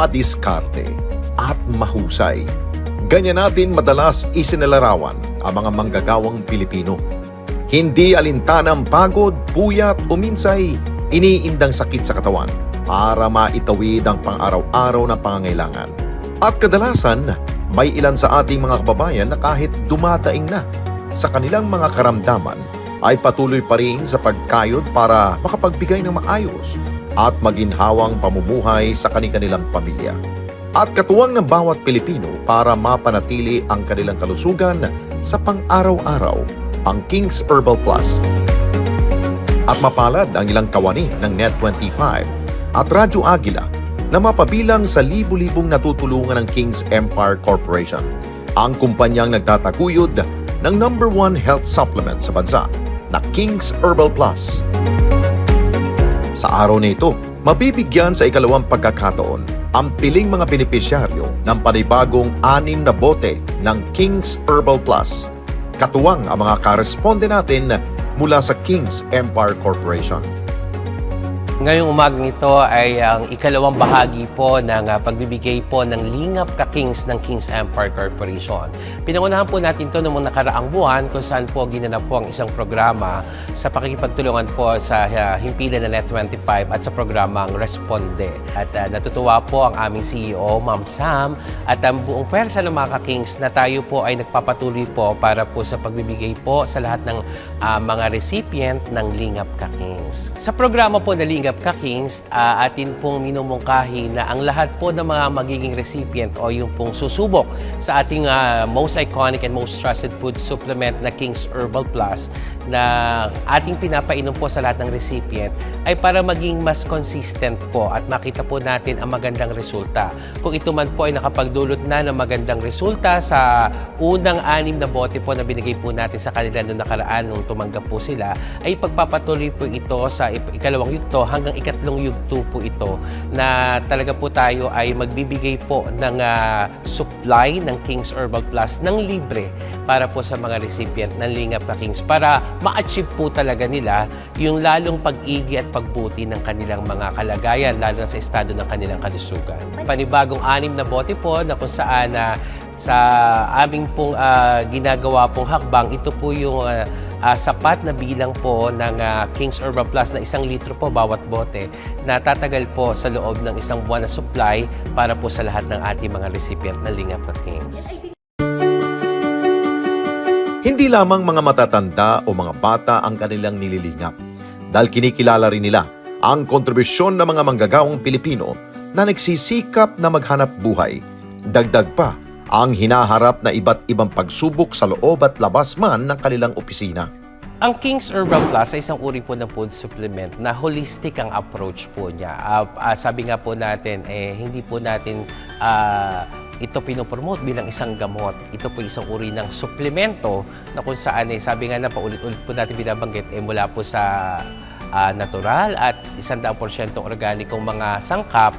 madiskarte, at mahusay. Ganyan natin madalas isinalarawan ang mga manggagawang Pilipino. Hindi alintanang pagod, puyat o minsay iniindang sakit sa katawan para maitawid ang pang-araw-araw na pangangailangan. At kadalasan, may ilan sa ating mga kababayan na kahit dumadaing na sa kanilang mga karamdaman ay patuloy pa rin sa pagkayod para makapagbigay ng maayos at maginhawang pamumuhay sa kanilang pamilya. At katuwang ng bawat Pilipino para mapanatili ang kanilang kalusugan sa pang-araw-araw, ang King's Herbal Plus. At mapalad ang ilang kawani ng Net25 at Radyo Agila na mapabilang sa libu-libong natutulungan ng King's Empire Corporation, ang kumpanyang nagtataguyod ng number one health supplement sa bansa na King's Herbal Plus. Sa araw na ito, mabibigyan sa ikalawang pagkakataon ang piling mga benepisyaryo ng panibagong anim na bote ng King's Herbal Plus. Katuwang ang mga karesponde natin mula sa King's Empire Corporation. Ngayong umagang ito ay ang ikalawang bahagi po ng ah, pagbibigay po ng Lingap ka Kings ng Kings Empire Corporation. Pinangunahan po natin ito noong nakaraang buwan kung saan po ginanap po ang isang programa sa pakikipagtulungan po sa ah, himpilan ng Net25 at sa programang Responde. At ah, natutuwa po ang aming CEO, Ma'am Sam, at ang buong pwersa ng mga ka-Kings na tayo po ay nagpapatuloy po para po sa pagbibigay po sa lahat ng ah, mga recipient ng Lingap ka Kings. Sa programa po na Lingap ka Kings, ah, atin pong minumungkahi na ang lahat po ng mga magiging recipient o yung pong susubok sa ating ah, most iconic and most trusted food supplement na King's Herbal Plus na ating pinapainom po sa lahat ng recipient ay para maging mas consistent po at makita po natin ang magandang resulta. Kung ito man po ay nakapagdulot na ng magandang resulta sa unang anim na bote po na binigay po natin sa kanila noong nakaraan nung tumanggap po sila, ay pagpapatuloy po ito sa ik- ikalawang yugto hanggang ikatlong yugto po ito na talaga po tayo ay magbibigay po ng ah, supply ng King's Herbal Plus ng libre para po sa mga recipient ng Lingap ka Kings para ma-achieve po talaga nila yung lalong pag-igi at pagbuti ng kanilang mga kalagayan lalo na sa estado ng kanilang kalusugan. Panibagong anim na bote po na kung saan na sa aming pong ah, ginagawa pong hakbang, ito po yung ah, ah, sapat na bilang po ng ah, King's Urban Plus na isang litro po bawat bote na tatagal po sa loob ng isang buwan na supply para po sa lahat ng ating mga recipient na Lingap ka Kings. Hindi lamang mga matatanda o mga bata ang kanilang nililingap dahil kinikilala rin nila ang kontribusyon ng mga manggagawang Pilipino na nagsisikap na maghanap buhay. Dagdag pa ang hinaharap na iba't ibang pagsubok sa loob at labas man ng kanilang opisina. Ang King's Urban Plus ay isang uri po ng food supplement na holistic ang approach po niya. Ah, ah, sabi nga po natin, eh, hindi po natin ah, ito pinopromote bilang isang gamot. Ito po isang uri ng suplemento na kung saan, eh, sabi nga na paulit-ulit po natin binabanggit, eh, mula po sa ah, natural at 100% organikong mga sangkap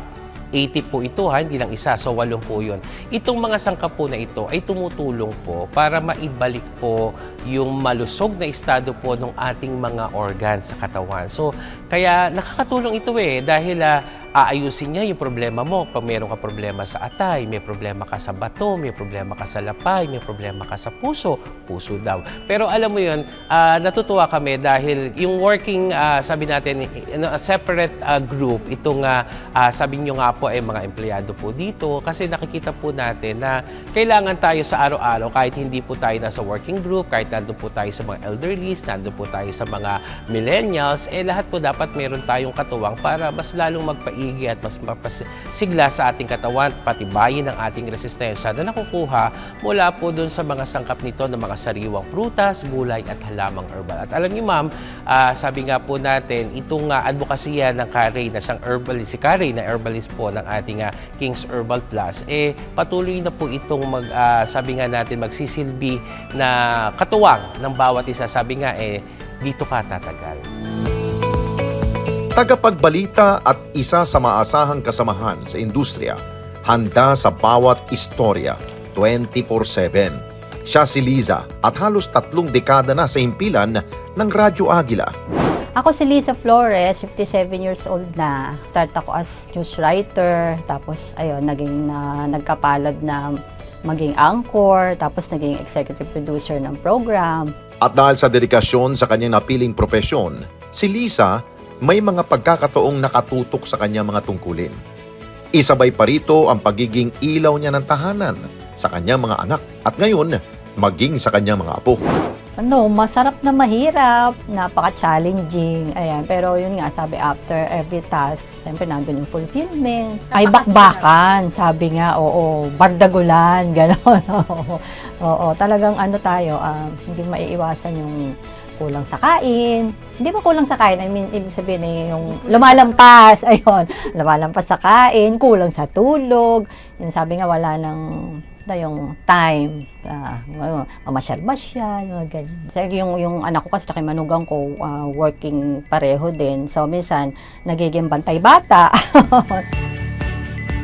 80 po ito ha, hindi lang isa. So, walong po yun. Itong mga sangkap po na ito ay tumutulong po para maibalik po yung malusog na estado po ng ating mga organ sa katawan. So, kaya nakakatulong ito eh dahil ah, aayusin niya yung problema mo. Pag meron ka problema sa atay, may problema ka sa bato, may problema ka sa lapay, may problema ka sa puso, puso daw. Pero alam mo yun, ah, natutuwa kami dahil yung working, ah, sabi natin, in a separate ah, group, itong ah, ah, sabi nyo nga po ay mga empleyado po dito kasi nakikita po natin na kailangan tayo sa araw-araw kahit hindi po tayo nasa working group, kahit nandun po tayo sa mga elderlies, nandun po tayo sa mga millennials, eh lahat po dapat meron tayong katuwang para mas lalong magpaigi at mas mapasigla sa ating katawan, patibayin ang ating resistensya na nakukuha mula po dun sa mga sangkap nito ng mga sariwang prutas, gulay at halamang herbal. At alam niyo ma'am, ah, sabi nga po natin, itong uh, advokasya ng Carey na siyang herbalist, si Carey na herbalist po ng ating ah, King's Herbal Plus, eh patuloy na po itong mag, ah, sabi nga natin, magsisilbi na katuwang ng bawat isa. Sabi nga eh, dito ka tatagal. Tagapagbalita at isa sa maasahang kasamahan sa industriya, handa sa bawat istorya 24-7. Siya si Liza at halos tatlong dekada na sa himpilan ng Radyo Agila. Ako si Lisa Flores, 57 years old na. Start ako as news writer, tapos ayun, naging na, nagkapalad na maging anchor, tapos naging executive producer ng program. At dahil sa dedikasyon sa kanyang napiling propesyon, si Lisa may mga pagkakataong nakatutok sa kanyang mga tungkulin. Isabay pa rito ang pagiging ilaw niya ng tahanan sa kanyang mga anak at ngayon maging sa kanyang mga apo. Ano, masarap na mahirap, napaka-challenging, ayan. Pero yun nga, sabi after every task, siyempre nandun yung fulfillment. Ay, bakbakan, sabi nga, oo, bardagulan, gano'n. oo, oo, talagang ano tayo, ah, hindi maiiwasan yung kulang sa kain. Hindi ba kulang sa kain? I mean, ibig sabihin eh, yung lumalampas, ayun, lumalampas sa kain, kulang sa tulog. Yung sabi nga, wala nang na yung time, uh, mamasyal-masyal, mga ganyan. Yung, yung anak ko kasi yung manugang ko, ah, working pareho din. So, minsan, nagiging bantay bata.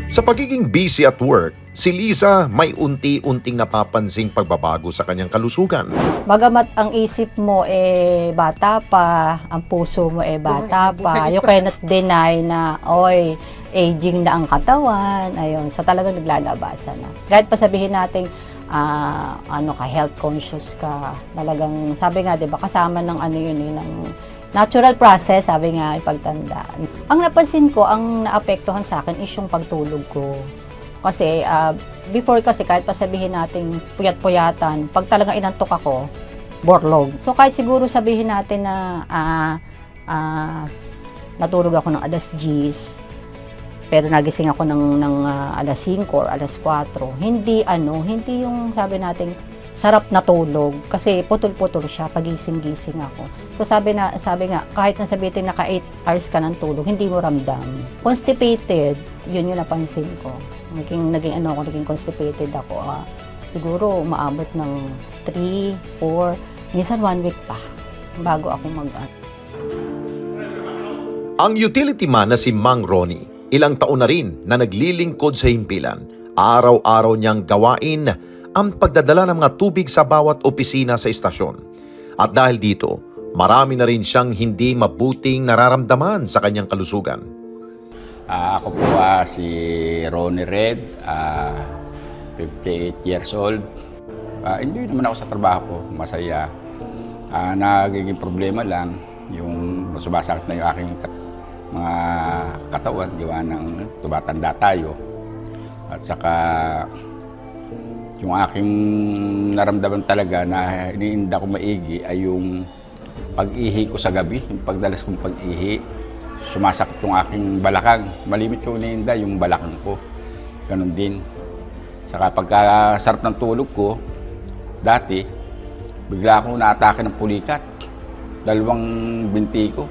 Sa pagiging busy at work, si Lisa may unti-unting napapansing pagbabago sa kanyang kalusugan. Bagamat ang isip mo eh bata pa, ang puso mo eh bata pa, you cannot deny na, oy, aging na ang katawan, ayun, sa talagang naglalabasan na. Kahit pa sabihin natin, ah, ano ka, health conscious ka, talagang, sabi nga, di ba, kasama ng ano yun, yun, ng natural process, sabi nga, ipagtanda. Ang napansin ko, ang naapektuhan sa akin is yung pagtulog ko. Kasi, ah, before kasi, kahit pa sabihin natin puyat-puyatan, pag talaga inantok ako, borlog. So, kahit siguro sabihin natin na ah, ah, natulog ako ng alas 10, pero nagising ako ng, ng ah, alas 5 or alas 4, hindi ano, hindi yung sabi natin sarap na tulog kasi putol-putol siya pagising-gising ako. So sabi na sabi nga kahit na sabihin naka 8 hours ka ng tulog, hindi mo ramdam. Constipated, yun yung napansin ko. Naging naging ano ako, naging constipated ako. ah, siguro maabot ng 3, 4, minsan 1 week pa bago ako mag Ang utility man na si Mang Ronnie, ilang taon na rin na naglilingkod sa himpilan. Araw-araw niyang gawain ang pagdadala ng mga tubig sa bawat opisina sa istasyon. At dahil dito, marami na rin siyang hindi mabuting nararamdaman sa kanyang kalusugan. Ah, ako po ah, si Ronnie Red, ah, 58 years old. Ah, enjoy naman ako sa trabaho ko, masaya. Ah, nagiging problema lang yung sumasakit na yung aking mga katawan, gawa ng tumatanda tayo. At saka yung aking naramdaman talaga na iniinda ko maigi ay yung pag-ihi ko sa gabi, yung pagdalas kong pag-ihi sumasakit yung aking balakang. Malimit ko iniinda yung balakang ko. Ganon din. Saka pagkasarap ng tulog ko, dati, bigla akong naatake ng pulikat. Dalawang binti ko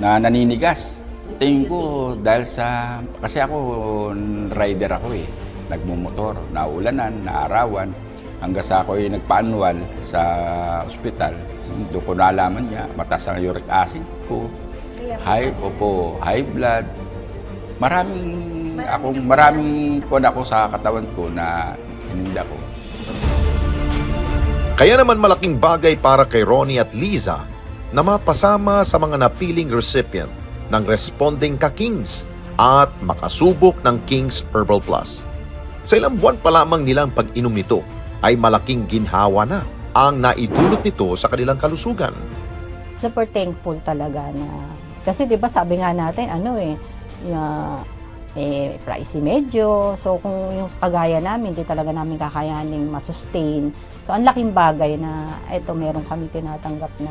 na naninigas. Tingin ko dahil sa... Kasi ako, rider ako eh. Nagmumotor, naulanan, naarawan. Hanggang sa ako ay nagpa-annual sa ospital. Doon ko nalaman niya, mataas ang uric acid ko high, opo, high blood. Maraming, akong, maraming kuwan ako sa katawan ko na hininda ko. Kaya naman malaking bagay para kay Ronnie at Liza na mapasama sa mga napiling recipient ng Responding ka Kings at makasubok ng Kings Herbal Plus. Sa ilang buwan pa lamang nilang pag-inom nito ay malaking ginhawa na ang naidulot nito sa kanilang kalusugan. super thankful talaga na kasi 'di ba sabi nga natin ano eh ya eh pricey medyo so kung yung kagaya namin di talaga namin kakayaning masustain so ang laking bagay na eto meron kami tinatanggap na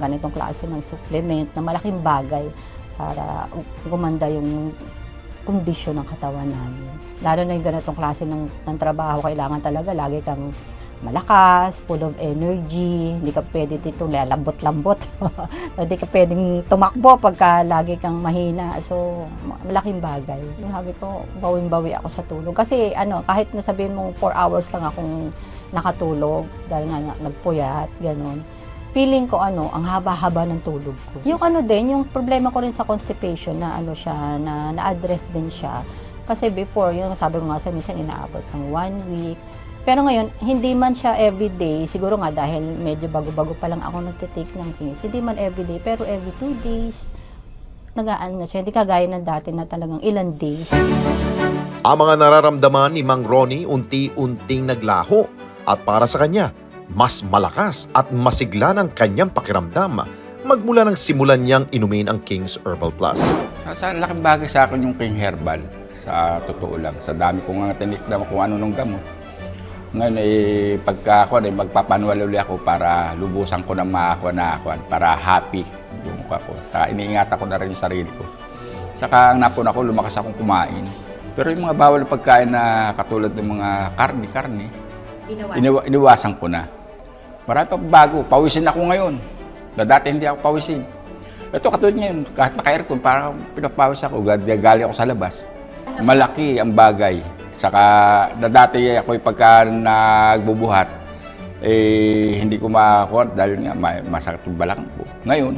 ganitong klase ng supplement na malaking bagay para gumanda yung kondisyon ng katawan namin. Lalo na yung ganitong klase ng, ng trabaho, kailangan talaga lagi kang malakas, full of energy, hindi ka pwede dito lalambot-lambot. hindi ka pwedeng tumakbo pagka lagi kang mahina. So, ma- malaking bagay. Sabi ko, bawing-bawi ako sa tulog. Kasi ano, kahit nasabihin mong 4 hours lang akong nakatulog, dahil nga nagpuyat, ganun. Feeling ko ano, ang haba-haba ng tulog ko. Yung ano din, yung problema ko rin sa constipation na ano siya, na na-address din siya. Kasi before, yung sabi ko nga sa minsan inaabot ng one week, Pero ngayon, hindi man siya everyday, siguro nga dahil medyo bago-bago pa lang ako nagtitake ng Kings, hindi man everyday, pero every two days, nagaan na siya. Hindi kagaya ng dati na talagang ilan days. Ang mga nararamdaman ni Mang Ronnie unti-unting naglaho at para sa kanya, mas malakas at masigla ng kanyang pakiramdam magmula nang simulan niyang inumin ang King's Herbal Plus. Sa, sa laking bagay sa akin yung King Herbal. Sa totoo lang. Sa dami ko nga tinikdam kung ano nung gamot. Ngayon eh, pagka ako, eh, magpapanuwal ulit ako para lubusan ko ng makakuha na ako, para happy yung mukha ko. Sa iniingatan ko na rin yung sarili ko. Saka ang napon ako, lumakas akong kumain. Pero yung mga bawal na pagkain na katulad ng mga karni-karni, iniwa, iniwasan ko na. Marami pa bago. Pawisin ako ngayon. Na dati hindi ako pawisin. Ito katulad ngayon, kahit naka-aircon, parang pinapawis ako, gagali ako sa labas. Malaki ang bagay. Saka na dati ako pagka nagbubuhat, eh, hindi ko makakuha dahil nga may, masakit yung balakang ko. Ngayon,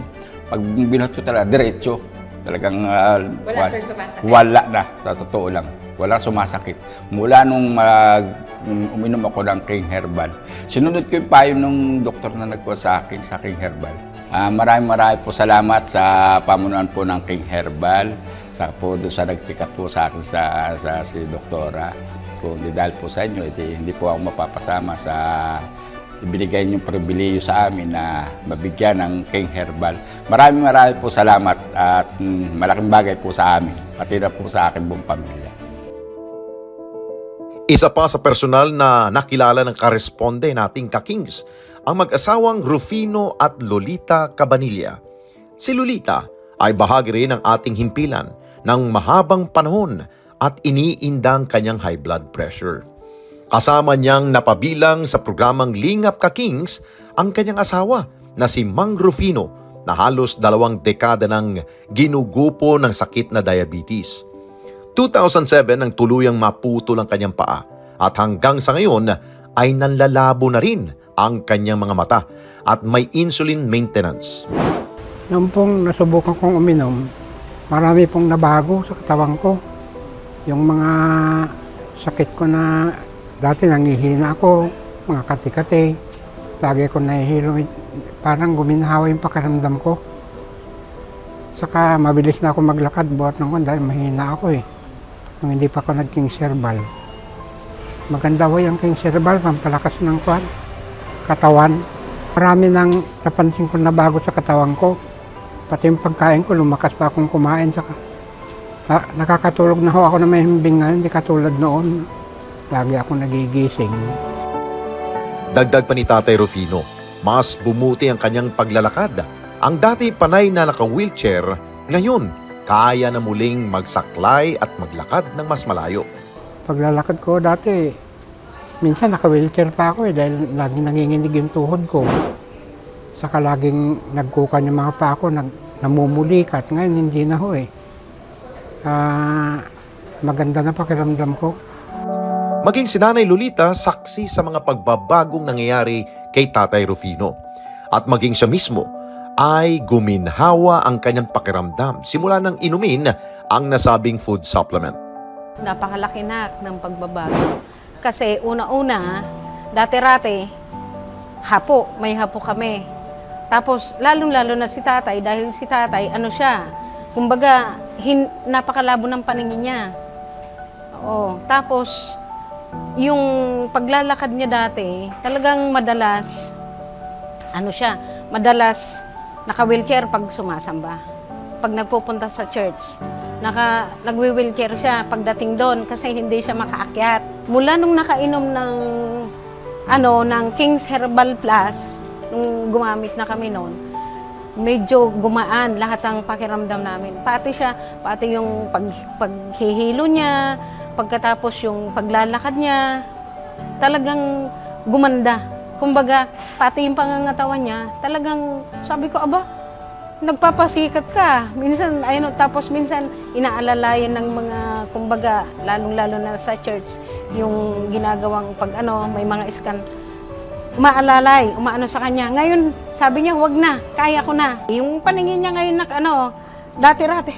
pag binuhat ko talaga, diretso. Talagang ah, Wala, wa- sir, sumasakit? Wala na, sa totoo lang. Wala sumasakit. Mula nung mag, uminom ako ng King Herbal, sinunod ko yung payo ng doktor na nagkuha sa akin sa King Herbal. Ah, maraming maraming po salamat sa pamunuan po ng King Herbal. Sa po doon sa nag-check po sa akin sa, sa si doktora. Kung di dahil po sa inyo, edi, hindi po ako mapapasama sa ibinigay niyong pribileyo sa amin na mabigyan ng King Herbal. Maraming maraming po salamat at mm, malaking bagay po sa amin, pati na po sa akin buong pamilya. Isa pa sa personal na nakilala ng karesponde nating ka-Kings, ang mag-asawang Rufino at Lolita Cabanilla. Si Lolita ay bahagi rin ng ating himpilan ng mahabang panahon at iniindang kanyang high blood pressure. Kasama niyang napabilang sa programang Lingap ka Kings ang kanyang asawa na si Mang Rufino na halos dalawang dekada ng ginugupo ng sakit na diabetes. 2007 nang tuluyang maputol ang kanyang paa at hanggang sa ngayon ay nanlalabo na rin ang kanyang mga mata at may insulin maintenance. Noong pong nasubukan kong uminom, marami pong nabago sa katawan ko. Yung mga sakit ko na dati nangihina ako, mga kati-kati, lagi ko nahihilo, parang guminhawa yung pakiramdam ko. Saka mabilis na ako maglakad buhat ng dahil mahina ako eh. Nung hindi pa ako nag-king serbal. Maganda ho yung king serbal, pampalakas ng kwan, katawan. Marami nang napansin ko na bago sa katawan ko. Pati yung pagkain ko, lumakas pa akong kumain. Saka, na, nakakatulog na ho ako na may himbing ngayon, hindi katulad noon. Lagi ako nagigising. Dagdag pa ni Tatay Rufino, mas bumuti ang kanyang paglalakad. Ang dati panay na naka-wheelchair, ngayon kaya na muling magsaklay at maglakad ng mas malayo. Paglalakad ko dati, minsan naka-wheelchair pa ako eh, dahil laging nanginginig yung tuhod ko. Saka laging nagkukan yung mga pa ako, nag, namumulikat. Ngayon hindi na ho eh. Ah, maganda na pakiramdam ko. Maging si Nanay Lolita saksi sa mga pagbabagong nangyayari kay Tatay Rufino. At maging siya mismo ay guminhawa ang kanyang pakiramdam simula nang inumin ang nasabing food supplement. Napakalaki na ng pagbabago. Kasi una-una, dati-rate, hapo, may hapo kami. Tapos, lalong-lalo na si tatay, dahil si tatay, ano siya, kumbaga, hin, napakalabo ng paningin niya. Oo. Tapos, yung paglalakad niya dati, talagang madalas, ano siya, madalas naka-wheelchair pag sumasamba. Pag nagpupunta sa church, naka, nagwi-wheelchair siya pagdating doon kasi hindi siya makaakyat. Mula nung nakainom ng ano ng King's Herbal Plus, nung gumamit na kami noon, medyo gumaan lahat ang pakiramdam namin. Pati siya, pati yung pag, paghihilo niya, pagkatapos yung paglalakad niya, talagang gumanda. Kumbaga, pati yung pangangatawan niya, talagang sabi ko, aba, nagpapasikat ka. Minsan, ayun, tapos minsan, inaalalayan ng mga, kumbaga, lalong-lalo na sa church, yung ginagawang pag ano, may mga scan, umaalalay, umaano sa kanya. Ngayon, sabi niya, wag na, kaya ko na. Yung paningin niya ngayon na ano, dati-rati,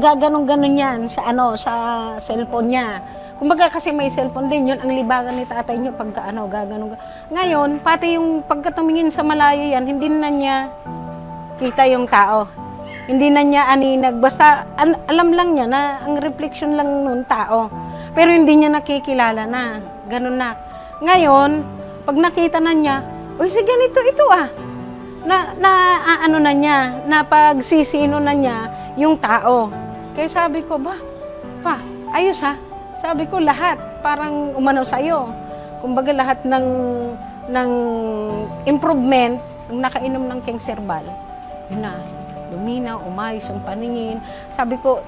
gaganong-ganon yan sa ano, sa cellphone niya. Kumbaga kasi may cellphone din, yun ang libangan ni tatay niyo pagka ano, gaganon. ga- Ngayon, pati yung pagka tumingin sa malayo yan, hindi na niya kita yung tao. Hindi na niya aninag. Basta an- alam lang niya na ang reflection lang nun tao. Pero hindi niya nakikilala na. Ganun na. Ngayon, pag nakita na niya, uy, si ganito ito ah. Na, na ano na niya, na pagsisino na niya yung tao. Kaya sabi ko, ba, pa, ayos ha. Sabi ko, lahat, parang umano sa'yo. Kumbaga lahat ng, ng improvement, nung nakainom ng King Serbal, yun na, luminaw, umayos ang paningin. Sabi ko,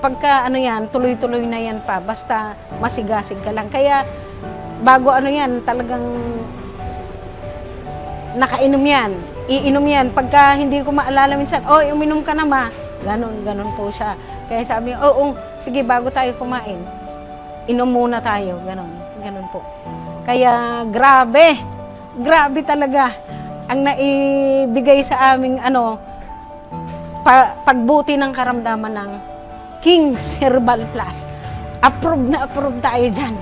pagka ano yan, tuloy-tuloy na yan pa, basta masigasig ka lang. Kaya, bago ano yan, talagang nakainom yan. Iinom yan. Pagka hindi ko maalala minsan, oh, uminom ka na ma. Ganon, ganon po siya. Kaya sabi niya, oo, sige, bago tayo kumain, inom muna tayo. Ganon, ganon po. Kaya, grabe. Grabe talaga. Ang naibigay sa aming, ano, pa- pagbuti ng karamdaman ng King's Herbal Plus. Approve na approve tayo dyan.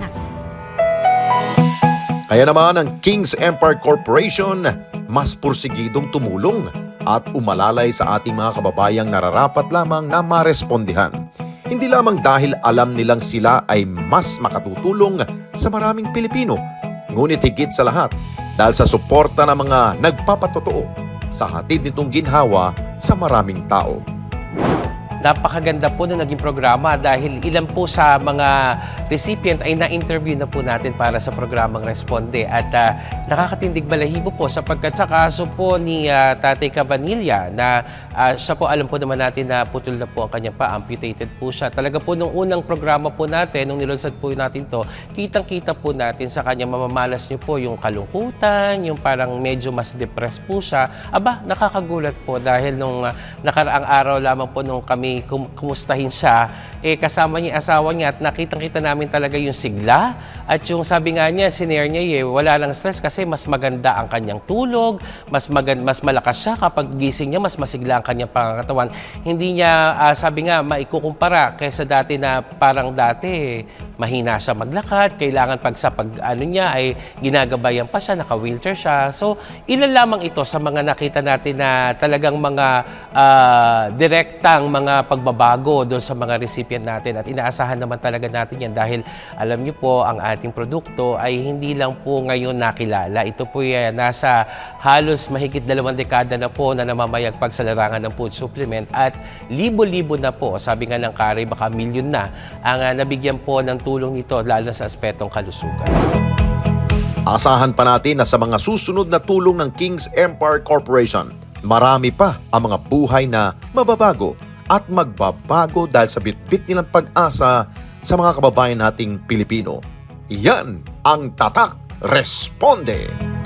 Kaya naman ang King's Empire Corporation mas pursigidong tumulong at umalalay sa ating mga kababayang nararapat lamang na marespondihan. Hindi lamang dahil alam nilang sila ay mas makatutulong sa maraming Pilipino, ngunit higit sa lahat dahil sa suporta ng mga nagpapatotoo sa hatid nitong ginhawa sa maraming tao. Napakaganda po na naging programa dahil ilan po sa mga recipient ay na-interview na po natin para sa programang Responde. At ah, nakakatindig balahibo po sapagkat sa kaso po ni ah, Tatay Cabanilla na ah, siya po alam po naman natin na putol na po ang kanyang pa, amputated po siya. Talaga po nung unang programa po natin, nung nilunsad po natin to, kitang-kita po natin sa kanyang mamamalas niyo po yung kalungkutan, yung parang medyo mas depressed po siya. Aba, nakakagulat po dahil nung ah, nakaraang araw lamang po nung kami kum- kumustahin siya, eh kasama niya asawa niya at nakitang-kita namin talaga yung sigla. At yung sabi nga niya, sinare niya eh, wala lang stress kasi mas maganda ang kanyang tulog, mas magan mas malakas siya. Kapag gising niya, mas masigla ang kanyang pangangatawan. Hindi niya, ah, sabi nga, maikukumpara kaysa dati na parang dati eh, mahina siya maglakad, kailangan pag sa pag ano niya ay ginagabayan pa siya, naka-wheelchair siya. So, ilan lamang ito sa mga nakita natin na talagang mga ah, direktang mga pagbabago doon sa mga recipient natin at inaasahan naman talaga natin yan dahil alam niyo po ang ating produkto ay hindi lang po ngayon nakilala. Ito po yan nasa halos mahigit dalawang dekada na po na namamayagpag sa larangan ng food supplement at libo-libo na po, sabi nga ng Kari, baka milyon na ang ah, nabigyan po ng tulong nito lalo sa aspetong kalusugan. Asahan pa natin na sa mga susunod na tulong ng King's Empire Corporation, marami pa ang mga buhay na mababago at magbabago dahil sa bitbit nilang pag-asa sa mga kababayan nating Pilipino. Yan ang Tatak Responde!